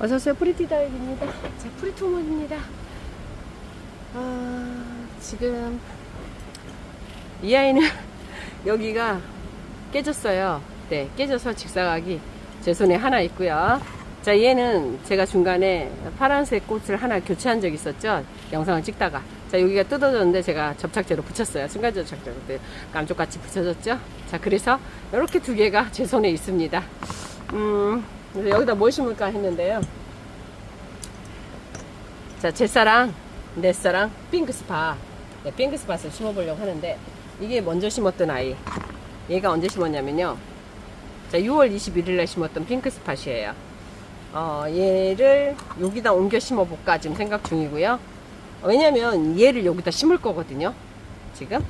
어서오세요. 프리티다육입니다. 자, 프리토몬입니다. 아, 지금 이 아이는 여기가 깨졌어요. 네, 깨져서 직사각이 제 손에 하나 있고요. 자, 얘는 제가 중간에 파란색 꽃을 하나 교체한 적 있었죠. 영상을 찍다가. 자, 여기가 뜯어졌는데 제가 접착제로 붙였어요. 순간 접착제로. 네, 깜쪽같이 붙여졌죠. 자, 그래서 이렇게 두 개가 제 손에 있습니다. 음, 그래서 여기다 뭘 심을까 했는데요. 자, 제 사랑, 내 사랑, 핑크스파. 네, 핑크스팟을 심어보려고 하는데, 이게 먼저 심었던 아이. 얘가 언제 심었냐면요. 자, 6월 21일에 심었던 핑크스팟이에요. 어, 얘를 여기다 옮겨 심어볼까 지금 생각 중이고요. 어, 왜냐면 얘를 여기다 심을 거거든요. 지금.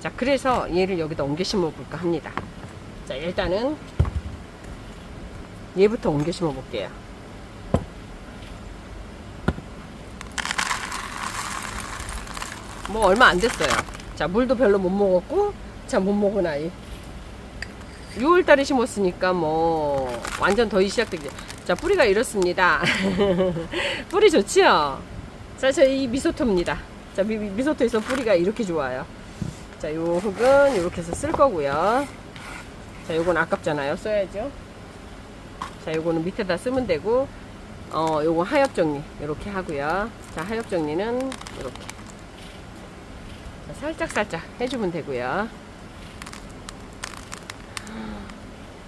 자, 그래서 얘를 여기다 옮겨 심어볼까 합니다. 자, 일단은 얘부터 옮겨 심어 볼게요. 뭐 얼마 안 됐어요. 자, 물도 별로 못 먹었고, 자, 못 먹은 아이. 6월달에 심었으니까 뭐 완전 더위 시작되기. 자, 뿌리가 이렇습니다. 뿌리 좋지요? 자, 저희 미소토입니다. 자, 미, 미- 미소토에서 뿌리가 이렇게 좋아요. 자, 요 흙은 이렇게 해서 쓸 거고요. 자, 요건 아깝잖아요. 써야죠. 자, 요거는 밑에다 쓰면 되고, 어, 요거 하엽 정리 이렇게 하고요. 자, 하엽 정리는 이렇게. 자, 살짝 살짝 해주면 되고요.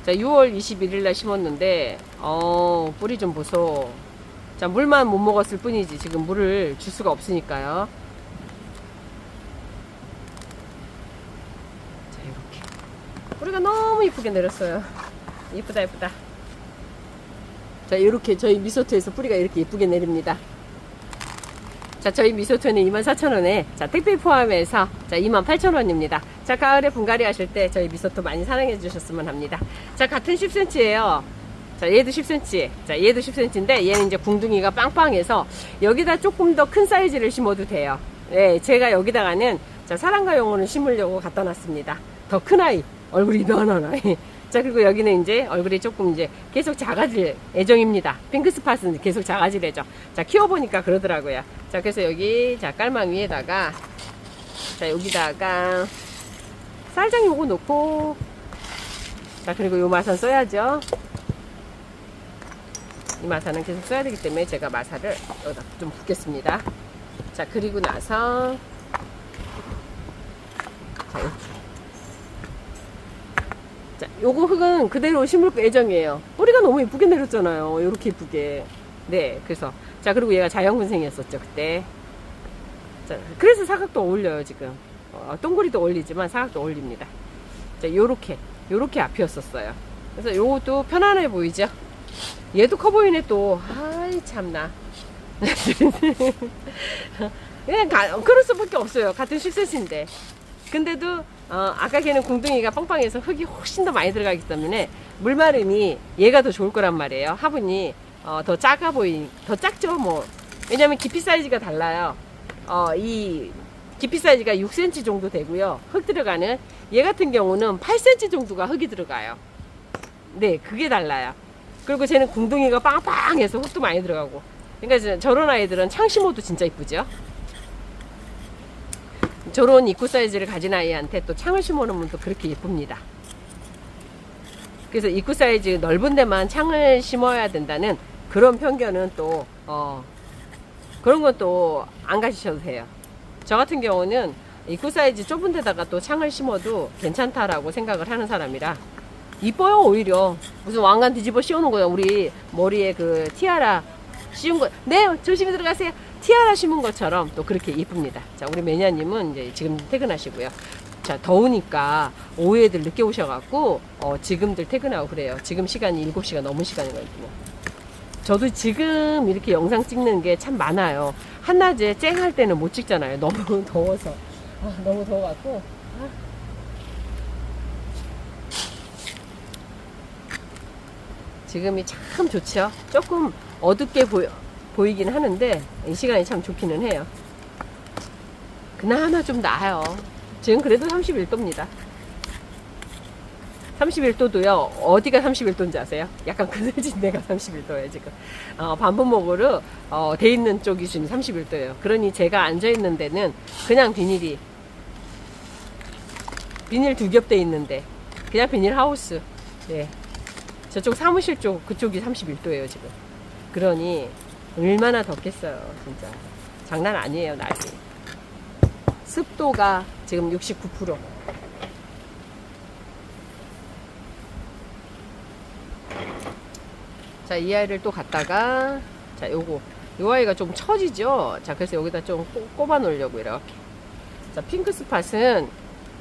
자, 6월 21일 날 심었는데, 어, 뿌리 좀 보소. 자, 물만 못 먹었을 뿐이지. 지금 물을 줄 수가 없으니까요. 자, 이렇게. 뿌리가 너무 이쁘게 내렸어요. 이쁘다, 이쁘다. 자, 이렇게 저희 미소토에서 뿌리가 이렇게 이쁘게 내립니다. 자, 저희 미소토는 24,000원에, 자, 택배 포함해서, 자, 28,000원입니다. 자, 가을에 분갈이 하실 때 저희 미소토 많이 사랑해 주셨으면 합니다. 자, 같은 10cm예요. 자, 얘도 10cm. 자, 얘도 10cm인데, 얘는 이제 궁둥이가 빵빵해서, 여기다 조금 더 큰 사이즈를 심어도 돼요. 예, 제가 여기다가는, 자, 사랑과 영혼을 심으려고 갖다 놨습니다. 더 큰 아이, 얼굴이 아이. 자, 그리고 여기는 이제 얼굴이 조금 이제 계속 작아질 예정입니다. 핑크 스팟은 계속 작아질 예정. 자, 키워보니까 그러더라고요. 자, 그래서 여기, 자, 깔망 위에다가, 자, 여기다가, 쌀장 요거 놓고, 자, 그리고 요 마산 써야죠. 이 마사는 계속 써야 되기 때문에 제가 마사를 여기다 좀 붓겠습니다. 자, 그리고 나서, 자, 이렇게. 자, 요거 흙은 그대로 심을 예정이에요. 뿌리가 너무 이쁘게 내렸잖아요. 요렇게 이쁘게. 네, 그래서. 자, 그리고 얘가 자연군생이었었죠, 그때. 자, 그래서 사각도 어울려요, 지금. 어, 동그리도 어울리지만 사각도 어울립니다. 자, 요렇게. 요렇게 앞이었었어요. 그래서 요것도 편안해 보이죠? 얘도 커 보이네, 또. 아이, 참나. 그냥 가, 그럴 수밖에 없어요. 같은 10cm인데. 근데도 어, 아까 걔는 궁둥이가 빵빵해서 흙이 훨씬 더 많이 들어가기 때문에 물마름이 얘가 더 좋을 거란 말이에요. 화분이 어, 더 작아 보이, 더 작죠 뭐. 왜냐면 깊이 사이즈가 달라요. 어, 이 깊이 사이즈가 6cm 정도 되고요. 흙 들어가는 얘 같은 경우는 8cm 정도가 흙이 들어가요. 네, 그게 달라요. 그리고 쟤는 궁둥이가 빵빵해서 흙도 많이 들어가고. 그러니까 저런 아이들은 창 심어도 진짜 이쁘죠. 저런 입구 사이즈를 가진 아이한테 또 창을 심어 놓으면 또 그렇게 예쁩니다. 그래서 입구 사이즈 넓은 데만 창을 심어야 된다는 그런 편견은 또, 어, 그런 건또안 가지셔도 돼요. 저 같은 경우는 입구 사이즈 좁은 데다가 또 창을 심어도 괜찮다라고 생각을 하는 사람이라 이뻐요, 오히려. 무슨 왕관 뒤집어 씌우는 거야. 우리 머리에 그 티아라 씌운 거. 네, 조심히 들어가세요. 티아라 심은 것처럼 또 그렇게 이쁩니다. 자, 우리 매니아님은 이제 지금 퇴근하시고요. 자, 더우니까 오후에들 늦게 오셔갖고, 어, 지금들 퇴근하고 그래요. 지금 시간이 7시가 넘은 시간이거든요. 저도 지금 이렇게 영상 찍는 게 참 많아요. 한낮에 쨍할 때는 못 찍잖아요. 너무 더워서. 아, 너무 더워갖고. 아. 지금이 참 좋죠. 조금 어둡게 보여, 보이긴 하는데, 이 시간이 참 좋기는 해요. 그나마 좀 나아요. 지금 그래도 31도입니다. 31도도요. 어디가 31도인지 아세요? 약간 그늘진 데가 31도예요, 지금. 어, 반부목으로 어, 돼 있는 쪽이 지금 31도예요. 그러니 제가 앉아 있는 데는 그냥 비닐이 비닐 두 겹 돼 있는데 그냥 비닐 하우스. 네. 저쪽 사무실 쪽 그쪽이 31도예요, 지금. 그러니 얼마나 덥겠어요, 진짜. 장난 아니에요, 날이. 습도가 지금 69%. 자, 이 아이를 또 갖다가, 자, 요거. 요 아이가 좀 처지죠? 자, 그래서 여기다 좀 꼽- 꼽아 놓으려고, 이렇게. 자, 핑크 스팟은,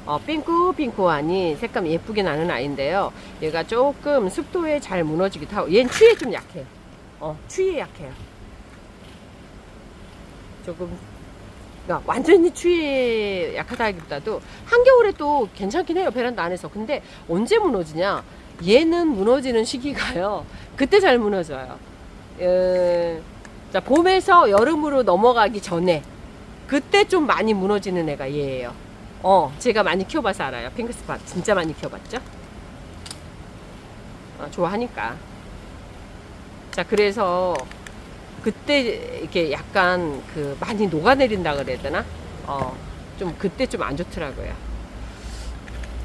어, 핑크핑크하니 색감 예쁘게 나는 아이인데요. 얘가 조금 습도에 잘 무너지기도 하고, 얘는 추위에 좀 약해요. 어, 추위에 약해요. 조금, 그러니까 완전히 추위에 약하다기보다도 한겨울에 또 괜찮긴 해요. 베란다 안에서. 근데 언제 무너지냐? 얘는 무너지는 시기가요. 그때 잘 무너져요. 에, 자, 봄에서 여름으로 넘어가기 전에 그때 좀 많이 무너지는 애가 얘예요. 어, 제가 많이 키워봐서 알아요. 핑크스팟 진짜 많이 키워봤죠? 어, 좋아하니까. 자, 그래서 그때 이렇게 약간 그 많이 녹아내린다 그래야 되나? 어, 좀 그때 좀 안 좋더라고요.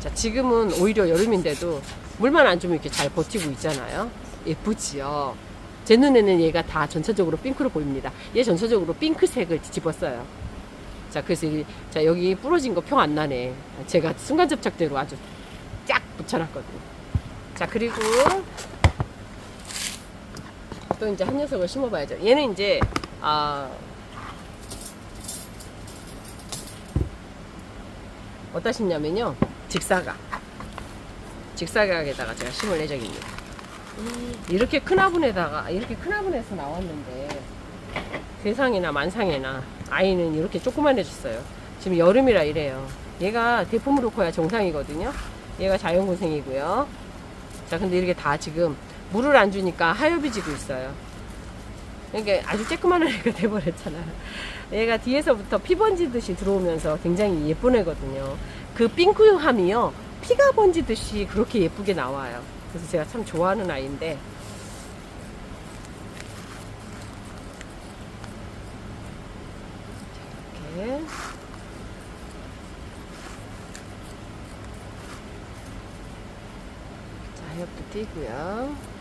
자, 지금은 오히려 여름인데도 물만 안 주면 이렇게 잘 버티고 있잖아요. 예쁘지요? 제 눈에는 얘가 다 전체적으로 핑크로 보입니다. 얘 전체적으로 핑크색을 뒤집었어요. 자, 그래서 이- 자, 여기 부러진 거 평 안 나네. 제가 순간 접착제로 아주 쫙 붙여놨거든요. 자, 그리고 또 이제 한 녀석을 심어봐야죠. 얘는 이제, 아, 어디다 심냐면요. 직사각. 직사각에다가 제가 심을 예정입니다. 이렇게 큰 화분에다가, 이렇게 큰 화분에서 나왔는데, 세상에나 만상에나 아이는 이렇게 조그만해졌어요. 지금 여름이라 이래요. 얘가 대품으로 커야 정상이거든요. 얘가 자연고생이고요. 자, 근데 이렇게 다 지금 물을 안 주니까 하엽이 지고 있어요. 그러니까 아주 쬐끄만한 애가 돼버렸잖아요. 얘가 뒤에서부터 피 번지듯이 들어오면서 굉장히 예쁜 애거든요. 그 핑크함이요. 피가 번지듯이 그렇게 예쁘게 나와요. 그래서 제가 참 좋아하는 아이인데 이렇게 자, 하엽도 띄고요.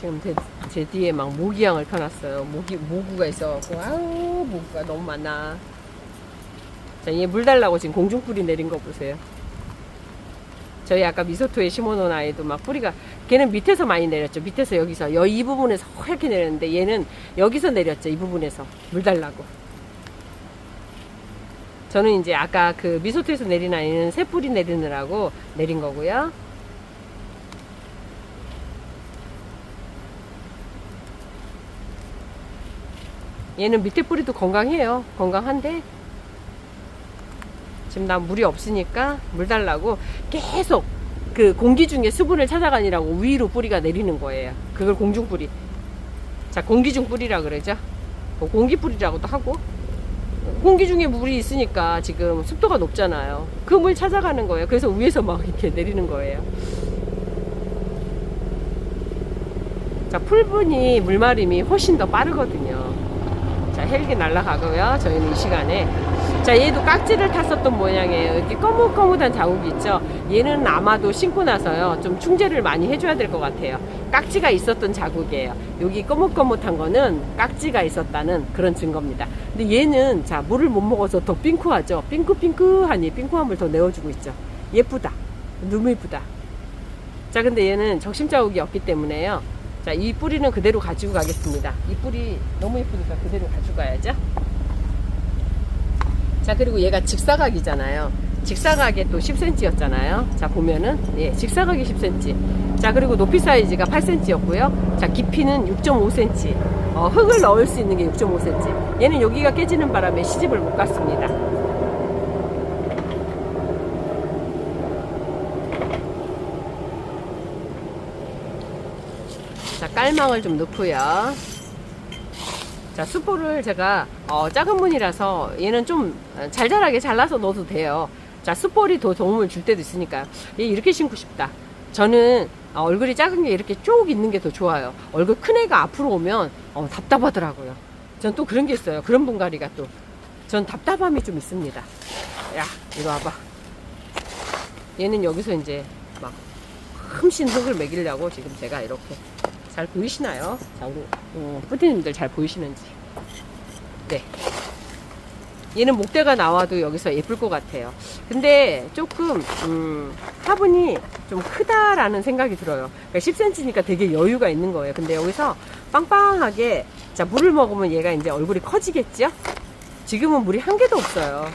지금 제, 제 뒤에 막 모기향을 펴놨어요. 모기, 모구가 있어갖고, 아우, 모구가 너무 많아. 자, 얘 물 달라고 지금 공중 뿌리 내린 거 보세요. 저희 아까 미소토에 심어놓은 아이도 막 뿌리가, 걔는 밑에서 많이 내렸죠. 밑에서 여기서, 여, 이 부분에서 허옇게 내렸는데 얘는 여기서 내렸죠. 이 부분에서. 물 달라고. 저는 이제 아까 그 미소토에서 내린 아이는 새 뿌리 내리느라고 내린 거고요. 얘는 밑에 뿌리도 건강해요. 건강한데 지금 난 물이 없으니까 물 달라고 계속 그 공기 중에 수분을 찾아가니라고 위로 뿌리가 내리는 거예요. 그걸 공중 뿌리. 자, 공기 중 뿌리라 그러죠. 뭐 공기 뿌리라고도 하고. 공기 중에 물이 있으니까 지금 습도가 높잖아요. 그 물 찾아가는 거예요. 그래서 위에서 막 이렇게 내리는 거예요. 자, 풀분이 물마름이 훨씬 더 빠르거든요. 자, 헬기 날아가고요. 저희는 이 시간에. 자, 얘도 깍지를 탔었던 모양이에요. 이렇게 거뭇거뭇한 자국이 있죠. 얘는 아마도 신고 나서요. 좀 충제를 많이 해줘야 될 것 같아요. 깍지가 있었던 자국이에요. 여기 거뭇거뭇한 거는 깍지가 있었다는 그런 증거입니다. 근데 얘는 자, 물을 못 먹어서 더 핑크하죠. 핑크핑크하니 핑크함을 더 내어주고 있죠. 예쁘다. 너무 예쁘다. 자, 근데 얘는 적심 자국이 없기 때문에요. 자, 이 뿌리는 그대로 가지고 가겠습니다. 이 뿌리 너무 예쁘니까 그대로 가지고 가야죠. 자, 그리고 얘가 직사각이잖아요. 직사각에 또 10cm였잖아요. 자, 보면은, 예, 직사각이 10cm. 자, 그리고 높이 사이즈가 8cm였고요. 자, 깊이는 6.5cm. 어, 흙을 넣을 수 있는 게 6.5cm. 얘는 여기가 깨지는 바람에 시집을 못 갔습니다. 자, 깔망을 좀 넣고요. 자, 수포를 제가 어, 작은 문이라서 얘는 좀 잘잘하게 잘라서 넣어도 돼요. 자, 수볼이 더 도움을 줄 때도 있으니까 얘 이렇게 신고 싶다. 저는 어, 얼굴이 작은 게 이렇게 쭉 있는 게 더 좋아요. 얼굴 큰 애가 앞으로 오면 어, 답답하더라고요. 전 또 그런 게 있어요. 그런 분갈이가 또. 전 답답함이 좀 있습니다. 야, 이리 와봐. 얘는 여기서 이제 막 흠씬 흙을 먹이려고 지금 제가 이렇게 잘 보이시나요? 자, 우리 어, 뿌디님들 잘 보이시는지. 네. 얘는 목대가 나와도 여기서 예쁠 것 같아요. 근데 조금 음, 화분이 좀 크다라는 생각이 들어요. 그러니까 10cm니까 되게 여유가 있는 거예요. 근데 여기서 빵빵하게 자 물을 먹으면 얘가 이제 얼굴이 커지겠죠? 지금은 물이 한 개도 없어요.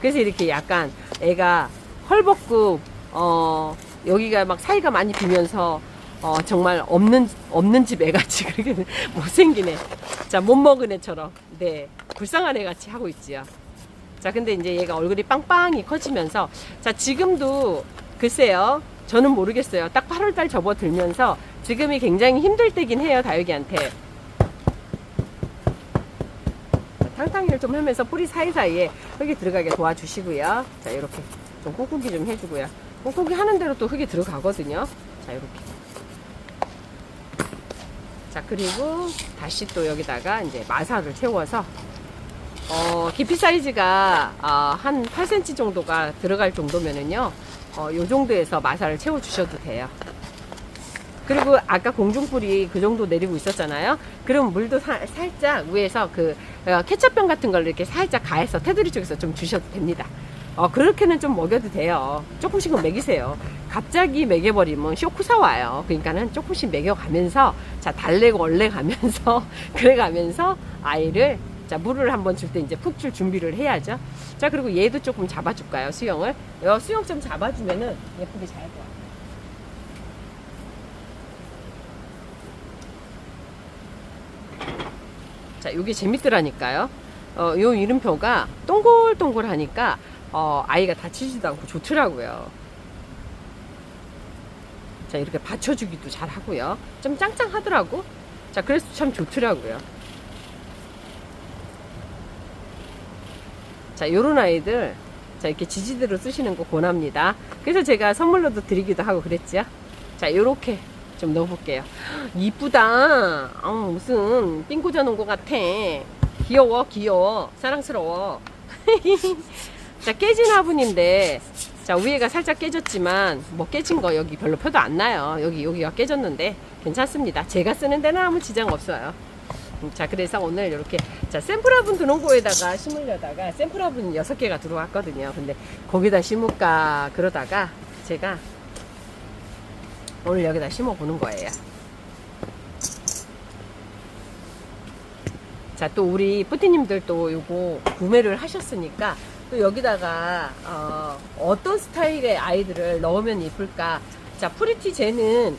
그래서 이렇게 약간 애가 헐벗고 어 여기가 막 사이가 많이 비면서 어 정말 없는 없는 집 애같이 그렇게 못생긴 애. 자못 먹은 애처럼 네 불쌍한 애 같이 하고 있지요. 자 근데 이제 얘가 얼굴이 빵빵히 커지면서 자 지금도 글쎄요 저는 모르겠어요. 딱 8월달 접어들면서 지금이 굉장히 힘들 때긴 해요 다육이한테. 자, 탕탕이를 좀 하면서 뿌리 사이사이에 흙이 들어가게 도와주시고요. 자, 이렇게 좀 꾹꾹이 좀 해주고요. 꾹꾹이 하는 대로 또 흙이 들어가거든요. 자, 이렇게. 자, 그리고 다시 또 여기다가 이제 마사를 채워서 어, 깊이 사이즈가 어, 한 8cm 정도가 들어갈 정도면은요, 어, 요 정도에서 마사를 채워 주셔도 돼요. 그리고 아까 공중불이 그 정도 내리고 있었잖아요. 그럼 물도 사- 살짝 위에서 그 어, 케첩병 같은 걸 이렇게 살짝 가해서 테두리 쪽에서 좀 주셔도 됩니다. 어, 그렇게는 좀 먹여도 돼요. 조금씩은 먹이세요. 갑자기 먹여버리면 쇼크사 와요. 그러니까는 조금씩 먹여가면서, 자, 달래고 얼래 가면서, 그래 가면서 아이를, 자, 물을 한번 줄 때 이제 푹 줄 준비를 해야죠. 자, 그리고 얘도 조금 잡아줄까요? 수영을. 요 수영 좀 잡아주면은 예쁘게 잘 봐. 자, 요게 재밌더라니까요. 어, 요 이름표가 동글동글하니까 어, 아이가 다치지도 않고 좋더라고요. 자, 이렇게 받쳐주기도 잘 하고요. 좀 짱짱하더라고. 자, 그래서 참 좋더라고요. 자, 요런 아이들, 자, 이렇게 지지대로 쓰시는 거 권합니다. 그래서 제가 선물로도 드리기도 하고 그랬죠. 자, 요렇게 좀 넣어볼게요. 이쁘다. 어, 무슨 삥 꽂아 놓은 것 같아. 귀여워, 귀여워. 사랑스러워. 자, 깨진 화분인데, 자, 위에가 살짝 깨졌지만, 뭐 깨진 거 여기 별로 표도 안 나요. 여기, 여기가 깨졌는데, 괜찮습니다. 제가 쓰는 데는 아무 지장 없어요. 음, 자, 그래서 오늘 이렇게, 자, 샘플 화분 드론고에다가 심으려다가, 샘플 화분 6개가 들어왔거든요. 근데 거기다 심을까, 그러다가, 제가 오늘 여기다 심어 보는 거예요. 자, 또 우리 뿌띠님들 또 요거 구매를 하셨으니까 또 여기다가 어, 떤 스타일의 아이들을 넣으면 예쁠까? 자, 프리티 쟤는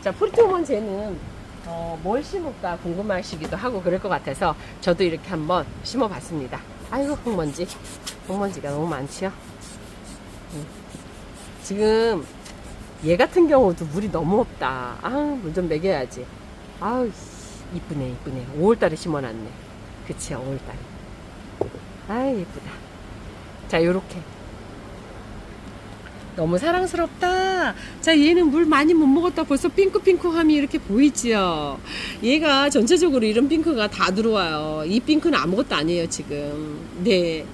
자, 프리티 오먼 쟤는 어, 뭘 심을까 궁금하시기도 하고 그럴 것 같아서 저도 이렇게 한번 심어봤습니다. 아이고 흙먼지, 흙먼지가 너무 많지요. 음. 지금 얘 같은 경우도 물이 너무 없다. 아, 물 좀 먹여야지. 아우, 이쁘네, 이쁘네. 5월달에 심어놨네. 그치, 5월달에. 아, 예쁘다. 자, 요렇게. 너무 사랑스럽다. 자, 얘는 물 많이 못 먹었다. 벌써 핑크핑크함이 이렇게 보이지요. 얘가 전체적으로 이런 핑크가 다 들어와요. 이 핑크는 아무것도 아니에요, 지금. 네.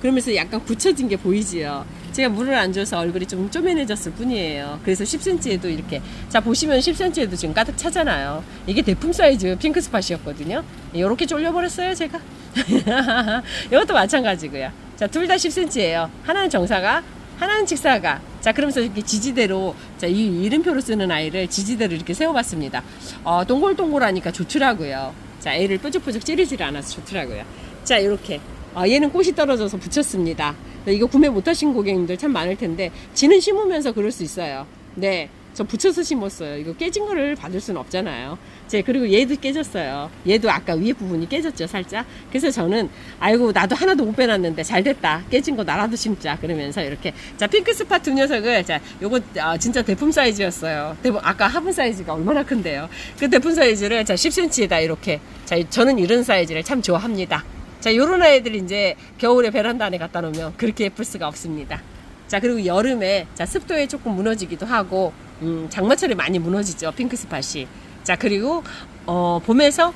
그러면서 약간 굳혀진 게 보이지요. 제가 물을 안 줘서 얼굴이 좀 쪼매내졌을 뿐이에요. 그래서 10cm에도 이렇게. 자, 보시면 10cm에도 지금 가득 차잖아요. 이게 대품 사이즈 핑크 스팟이었거든요. 이렇게 쫄려버렸어요, 제가. 이것도 마찬가지고요. 자, 둘 다 10cm예요. 하나는 정사가, 하나는 직사가. 자, 그러면서 이렇게 지지대로, 자, 이 이름표로 쓰는 아이를 지지대로 이렇게 세워봤습니다. 어, 동글동글하니까 좋더라고요. 자, 애를 뾰족뾰족 찌르질 않아서 좋더라고요. 자, 이렇게. 아, 얘는 꽃이 떨어져서 붙였습니다. 네, 이거 구매 못하신 고객님들 참 많을 텐데, 지는 심으면서 그럴 수 있어요. 네. 저 붙여서 심었어요. 이거 깨진 거를 받을 수는 없잖아요. 제 그리고 얘도 깨졌어요. 얘도 아까 위에 부분이 깨졌죠, 살짝. 그래서 저는 아이고 나도 하나도 못 빼놨는데 잘 됐다. 깨진 거 나라도 심자. 그러면서 이렇게 자 핑크 스팟 두 녀석을 자 요거 아, 진짜 대품 사이즈였어요. 대품 아까 화분 사이즈가 얼마나 큰데요. 그 대품 사이즈를 자 10cm에다 이렇게 자 저는 이런 사이즈를 참 좋아합니다. 자 요런 아이들 이제 겨울에 베란다 안에 갖다 놓으면 그렇게 예쁠 수가 없습니다. 자 그리고 여름에 자 습도에 조금 무너지기도 하고 음, 장마철에 많이 무너지죠 핑크 스팟이. 자 그리고 어 봄에서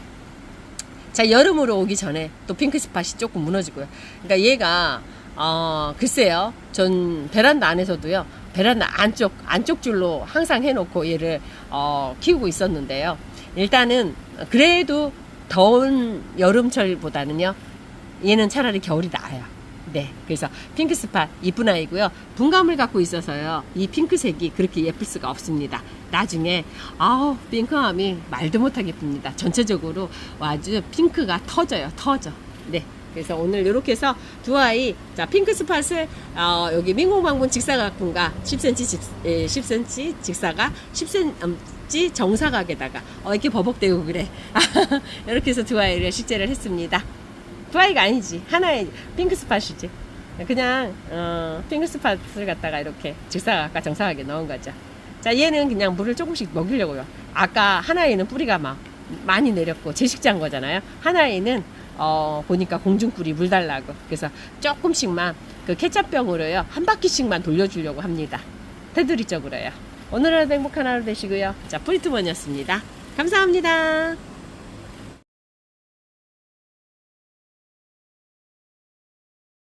자 여름으로 오기 전에 또 핑크 스팟이 조금 무너지고요. 그러니까 얘가 어 글쎄요 전 베란다 안에서도요 베란다 안쪽 안쪽 줄로 항상 해 놓고 얘를 어 키우고 있었는데요. 일단은 그래도 더운 여름철보다는요 얘는 차라리 겨울이 나아요. 네. 그래서 핑크 스팟 이쁜 아이고요. 분감을 갖고 있어서요. 이 핑크색이 그렇게 예쁠 수가 없습니다. 나중에 아우 핑크함이 말도 못하게 예쁩니다. 전체적으로 아주 핑크가 터져요. 터져. 네. 그래서 오늘 이렇게 해서 두 아이 자 핑크 스팟을 어, 여기 민공방분 직사각분과 10cm 직, 예, 10cm 직사가 10cm 정사각에다가 어, 이렇게 버벅대고 그래 이렇게 해서 두 아이를 식재를 했습니다. 두 아이가 아니지. 하나의 핑크 스팟이지. 그냥 어, 핑크 스팟을 갖다가 이렇게 직사각과 정사각에 넣은 거죠. 자 얘는 그냥 물을 조금씩 먹이려고요. 아까 하나에는 뿌리가 막 많이 내렸고 제식자인 거잖아요. 하나에는 어, 보니까 공중뿌리 물 달라고. 그래서 조금씩만 그 케찹병으로요. 한 바퀴씩만 돌려주려고 합니다. 테두리 쪽으로요. 오늘 하루 행복한 하루 되시고요. 자 뿌리투먼이었습니다. 감사합니다